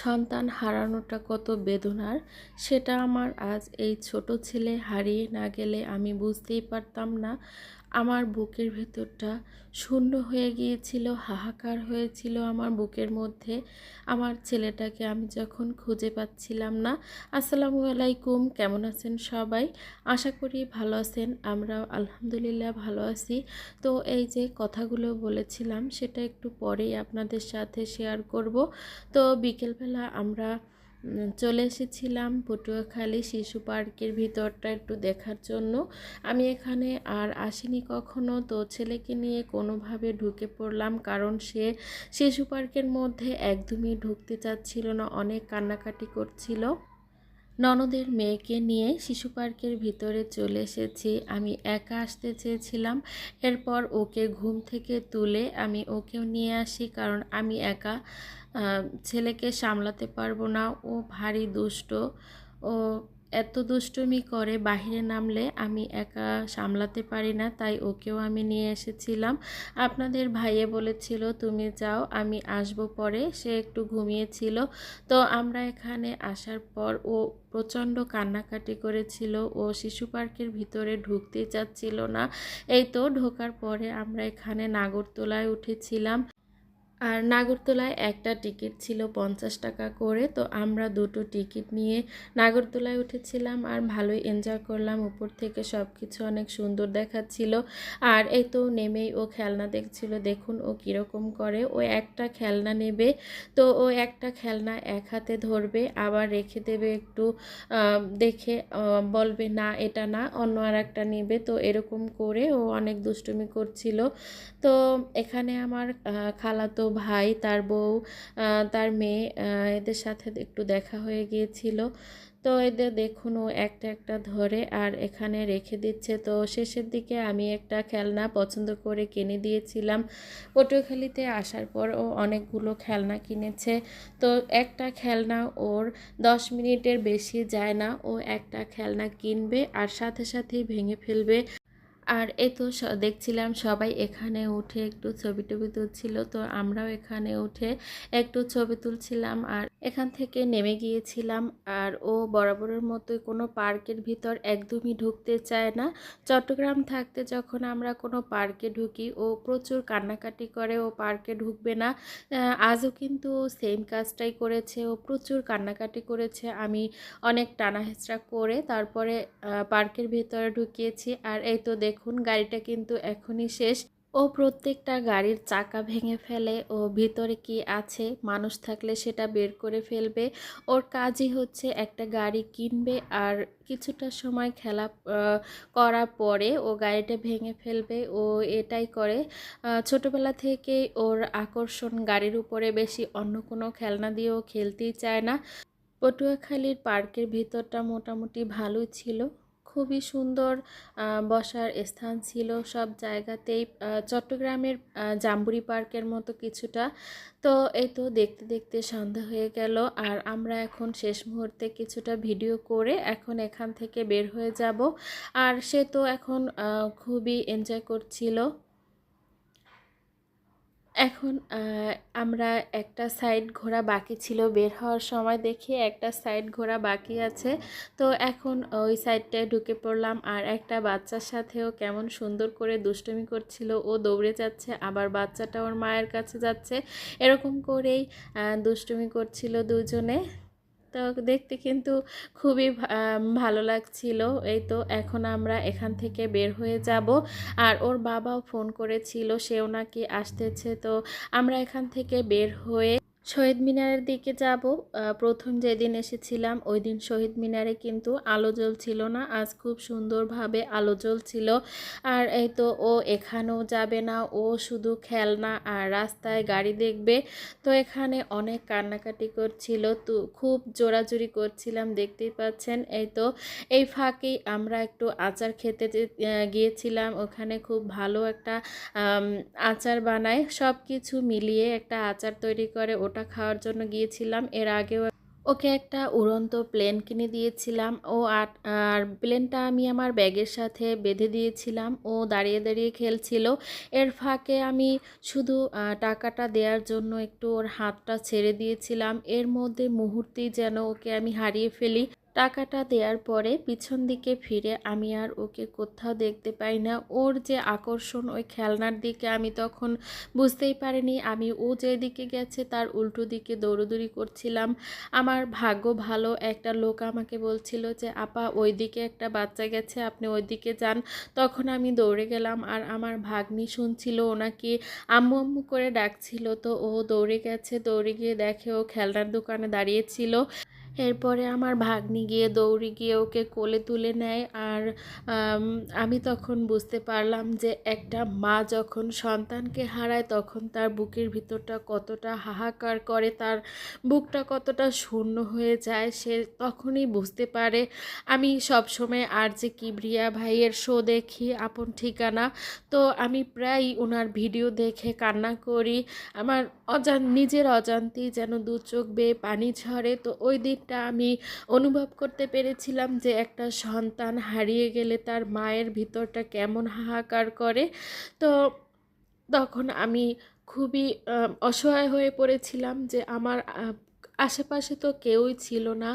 সন্তান হারানোটা কত বেদনার, সেটা আমার আজ এই ছোট ছেলে হারিয়ে না গেলে আমি বুঝতেই পারতাম না। আমার বুকের ভেতরটা শূন্য হয়ে গিয়েছিল, হাহাকার হয়েছিল আমার বুকের মধ্যে। আমার ছেলেটাকে আমি যখন খুঁজে পাচ্ছিলাম না, আসসালামু আলাইকুম, কেমন আছেন সবাই? আশা করি ভালো আছেন, আমরাও আলহামদুলিল্লাহ ভালো আছি। তো এই যে কথাগুলো বলেছিলাম, সেটা একটু পরেই আপনাদের সাথে শেয়ার করব। তো বিকেলবেলা আমরা চলে এসেছিলাম পটুয়াখালী শিশু পার্কের ভিতরটা একটু দেখার জন্য। আমি এখানে আর আসিনি কখনো, তো ছেলেকে নিয়ে কোনোভাবে ঢুকে পড়লাম কারণ সে শিশু পার্কের মধ্যে একদমই ঢুকতে চাচ্ছিল না, অনেক কান্নাকাটি করছিল। ননদের মেয়েকে নিয়ে শিশু পার্কের ভিতরে চলে এসেছি। আমি একা আসতে চেয়েছিলাম। এরপর ওকে ঘুম থেকে তুলে আমি ওকেও নিয়ে আসি কারণ আমি একা ছেলেকে সামলাতে পারব না। ও ভারী দুষ্ট। ও এত দুষ্টুমি করে বাহিরে নামলে আমি একা সামলাতে পারি না, তাই ওকেও আমি নিয়ে এসেছিলাম। আপনাদের ভাইয়ে বলেছিল, তুমি যাও, আমি আসব পরে। সে একটু ঘুমিয়েছিল। তো আমরা এখানে আসার পর ও প্রচণ্ড কান্নাকাটি করেছিল। ও শিশু পার্কের ভিতরে ঢুকতে চাচ্ছিল না। এই তো ঢোকার পরে আমরা এখানে নাগরতলায় উঠেছিলাম। আর নাগরদোলায় একটা টিকিট ছিল পঞ্চাশ টাকা করে, তো আমরা দুটো টিকিট নিয়ে নাগরদোলায় উঠেছিলাম আর ভালোই এনজয় করলাম। উপর থেকে সব কিছু অনেক সুন্দর দেখাচ্ছিল। আর এই তো নেমেই ও খেলনা দেখছিল, দেখুন ও কীরকম করে। ও একটা খেলনা নেবে, তো ও একটা খেলনা এক হাতে ধরবে, আবার রেখে দেবে একটু দেখে বলবে না, এটা না, অন্য আর একটা নেবে। তো এরকম করে ও অনেক দুষ্টুমি করছিল। তো এখানে আমার খালাতো ভাই, তার বউ তার মেয়ে এদের সাথে একটু দেখা হয়ে গিয়েছিল। তো এদের দেখুন ও একটা একটা ধরে আর এখানে রেখে দিচ্ছে। তো শেষের দিকে আমি একটা খেলনা পছন্দ করে কিনে দিয়েছিলাম। পটুয়াখালীতে আসার পর ও অনেকগুলো খেলনা কিনেছে। তো একটা খেলনা ওর দশ মিনিটের বেশি যায় না। ও একটা খেলনা কিনবে আর সাথে সাথেই ভেঙে ফেলবে। আর এই তো দেখছিলাম সবাই এখানে উঠে একটু ছবি টবি তুলছিল, তো আমরাও এখানে উঠে একটু ছবি তুলছিলাম আর এখান থেকে নেমে গিয়েছিলাম। আর ও বরাবরের মতোই কোনো পার্কের ভিতর একদমই ঢুকতে চায় না। চট্টগ্রাম থাকতে যখন আমরা কোনো পার্কে ঢুকি, ও প্রচুর কান্নাকাটি করে, ও পার্কে ঢুকবে না। আজও কিন্তু সেম কাজটাই করেছে, ও প্রচুর কান্নাকাটি করেছে। আমি অনেক টানা হেঁচড়া করে তারপরে পার্কের ভেতরে ঢুকিয়েছি। আর এই তো দেখুন, গাড়িটা কিন্তু এখনই শেষ। ও প্রত্যেকটা গাড়ির চাকা ভেঙে ফেলে। ও ভিতরে কি আছে? মানুষ থাকলে সেটা বের করে ফেলবে। ওর কাজই হচ্ছে একটা গাড়ি কিনবে আর কিছুটা সময় খেলা করার পরে ও গাড়িটা ভেঙে ফেলবে। ও এটাই করে। ছোটবেলা থেকেই ওর আকর্ষণ গাড়ির উপরে বেশি। অন্য কোনো খেলনা দিয়েও খেলতেই চায় না। পটুয়াখালীর পার্কের ভিতরটা মোটামুটি ভালোই ছিল। খুবই সুন্দর বসার স্থান ছিল সব জায়গাতেই চট্টগ্রামের জাম্বুরি পার্কের মতো কিছুটা। তো এই তো দেখতে দেখতে সন্ধ্যা হয়ে গেল আর আমরা এখন শেষ মুহূর্তে কিছুটা ভিডিও করে এখন এখান থেকে বের হয়ে যাব। আর সে তো এখন খুবই এনজয় করছিল। এখন আমরা একটা সাইড ঘোরা বাকি ছিল বের হওয়ার সময় দেখি একটা সাইড ঘোরা বাকি আছে। তো এখন ওই সাইডটায় ঢুকে পড়লাম আর একটা বাচ্চার সাথেও কেমন সুন্দর করে দুষ্টমি করছিল। ও দৌড়ে যাচ্ছে, আবার বাচ্চাটা ওর মায়ের কাছে যাচ্ছে। এরকম করেই দুষ্টমি দুষ্টুমি করছিল দুজনে। তো দেখতে কিন্তু খুবই ভালো লাগছিল। এই তো এখন আমরা এখান থেকে বের হয়ে যাব। আর ওর বাবাও ফোন করেছিল, সেও নাকি আসতেছে। তো আমরা এখান থেকে বের হয়ে শহীদ মিনারের দিকে যাব। প্রথম যেদিন এসেছিলাম, ওই দিন শহীদ মিনারে কিন্তু আলো জ্বলছিল না। আজ খুব সুন্দরভাবে আলো জ্বলছিল। আর এই তো ও এখানেও যাবে না, ও শুধু খেলনা আর রাস্তায় গাড়ি দেখবে। তো এখানে অনেক কান্নাকাটি করছিল, তো, খুব জোরাজুরি করছিলাম, দেখতেই পাচ্ছেন। এই তো, এই ফাঁকেই আমরা একটু আচার খেতে গিয়েছিলাম। ওখানে খুব ভালো একটা আচার বানায়। সব কিছু মিলিয়ে একটা আচার তৈরি করে, ওটা খাওয়ার জন্য গিয়েছিলাম। এর আগেও ওকে একটা উড়ন্ত প্লেন কিনে দিয়েছিলাম। ও আর প্লেনটা আমি আমার ব্যাগের সাথে বেঁধে দিয়েছিলাম। ও দাঁড়িয়ে দাঁড়িয়ে খেলছিল। এর ফাঁকে আমি শুধু টাকাটা দেওয়ার জন্য একটু ওর হাতটা ছেড়ে দিয়েছিলাম। এর মধ্যে মুহূর্তেই যেন ওকে আমি হারিয়ে ফেলি। টাকাটা দেওয়ার পরে পিছন দিকে ফিরে আমি আর ওকে কোথাও দেখতে পাই না। ওর যে আকর্ষণ ওই খেলনার দিকে আমি তখন বুঝতেই পারিনি। আমি ও যেদিকে গেছে তার উল্টো দিকে দৌড়দৌড়ি করছিলাম। আমার ভাগ্য ভালো, একটা লোক আমাকে বলছিল যে, আপা ওই দিকে একটা বাচ্চা গেছে, আপনি ওই দিকে যান। তখন আমি দৌড়ে গেলাম আর আমার ভাগ্নি শুনছিল ওনাকে আম্মু আম্মু করে ডাকছিল। তো ও দৌড়ে গেছে, দৌড়ে গিয়ে দেখে ও খেলনার দোকানে দাঁড়িয়েছিল এরপরে আমার ভাগ্নি গিয়ে দৌড়ে গিয়ে ওকে কোলে তুলে নেয় আর, আমি তখন বুঝতে পারলাম যে একটা মা যখন সন্তানকে হারায় তখন তার বুকের ভিতরটা কতটা হাহাকার করে, তার বুকটা কতটা শূন্য হয়ে যায় সে তখনই বুঝতে পারে। আমি সবসময় আর যে কিবরিয়া ভাইয়ের শো দেখি আপন ঠিকানা, তো আমি প্রায় ওনার ভিডিও দেখে কান্না করি। আমার অজান, নিজের অজান্তেই যেন দু চোখ বেয়ে পানি ঝরে, তো ওই দিনটা আমি অনুভব করতে পেরেছিলাম যে একটা সন্তান হারিয়ে গেলে তার মায়ের ভিতরটা কেমন হাহাকার করে। তো তখন আমি খুবই অসহায় হয়ে পড়েছিলাম যে আমার আশেপাশে তো কেউই ছিল না।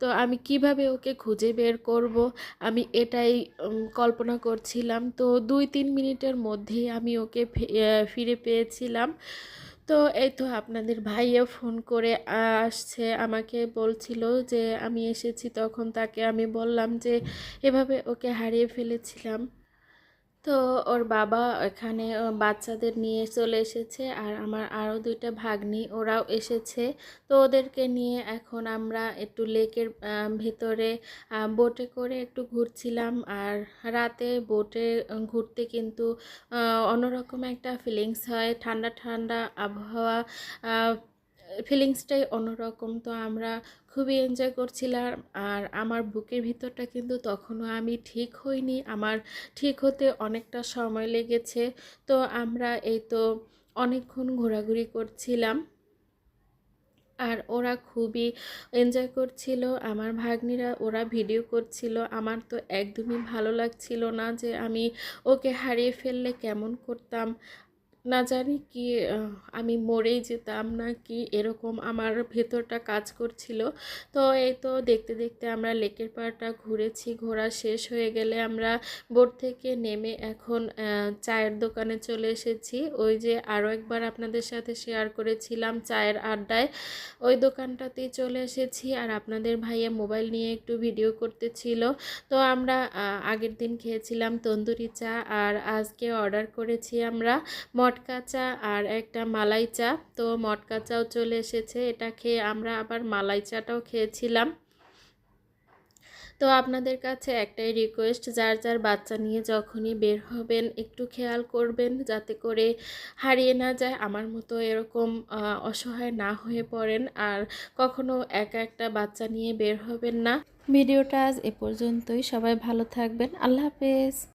তো আমি কীভাবে ওকে খুঁজে বের করব? আমি এটাই কল্পনা করছিলাম। তো দুই তিন মিনিটের মধ্যেই আমি ওকে ফিরে পেয়েছিলাম। তো এই তো আপনাদের ভাইয়ে ফোন করে আসছে, আমাকে বলছিল যে আমি এসেছি, তখন তাকে আমি বললাম যে এভাবে ওকে হারিয়ে ফেলেছিলাম। তো ওর বাবা এখানে বাচ্চাদের নিয়ে চলে এসেছে আর আমার আরও দুইটা ভাগ্নি ওরাও এসেছে। তো ওদেরকে নিয়ে এখন আমরা একটু লেকের ভিতরে বোটে করে একটু ঘুরছিলাম। আর রাতে বোটে ঘুরতে কিন্তু অন্যরকম একটা ফিলিংস হয়। ঠান্ডা ঠান্ডা আবহাওয়া ফিলিংসটাই অন্যরকম। তো আমরা খুবই এনজয় করছিলাম। আর আমার বুকের ভিতরটা কিন্তু তখনও আমি ঠিক হইনি। আমার ঠিক হতে অনেকটা সময় লেগেছে। তো আমরা এই তো অনেকক্ষণ ঘোরাঘুরি করছিলাম। আর ওরা খুবই এনজয় করছিল। আমার ভাগ্নিরা ওরা ভিডিও করছিল। আমার তো একদমই ভালো লাগছিল না যে আমি ওকে হারিয়ে ফেললে কেমন করতাম। না জানি কি আমি মরেই যেতাম না কি এরকম আমার ভেতরটা কাজ করছিল। তো এই তো দেখতে দেখতে আমরা লেকের পাড়টা ঘুরেছি, ঘোরা শেষ হয়ে গেলে আমরা বোট থেকে নেমে এখন চায়ের দোকানে চলে এসেছি। ওই যে আরও একবার আপনাদের সাথে শেয়ার করেছিলাম চায়ের আড্ডায়। ওই দোকানটাতেই চলে এসেছি আর আপনাদের ভাইয়া মোবাইল নিয়ে একটু ভিডিও করতেছিল। তো আমরা আগের দিন খেয়েছিলাম তন্দুরি চা আর আজকে অর্ডার করেছি আমরা মটকা চা আর একটা মালাই চা। তো মটকা চাও চলে এসেছে, এটা খেয়ে আমরা আবার মালাই চাটাও খেয়েছিলাম। তো আপনাদের কাছে একটাই রিকোয়েস্ট যার যার বাচ্চা নিয়ে যখনই বের হবেন, একটু খেয়াল করবেন যাতে করে হারিয়ে না যায়। আমার মতো এরকম অসহায় না হয়ে পড়েন আর কখনো একা একটা বাচ্চা নিয়ে বের হবেন না। ভিডিওটা আজ এ পর্যন্তই। সবাই ভালো থাকবেন। আল্লাহ হাফেজ।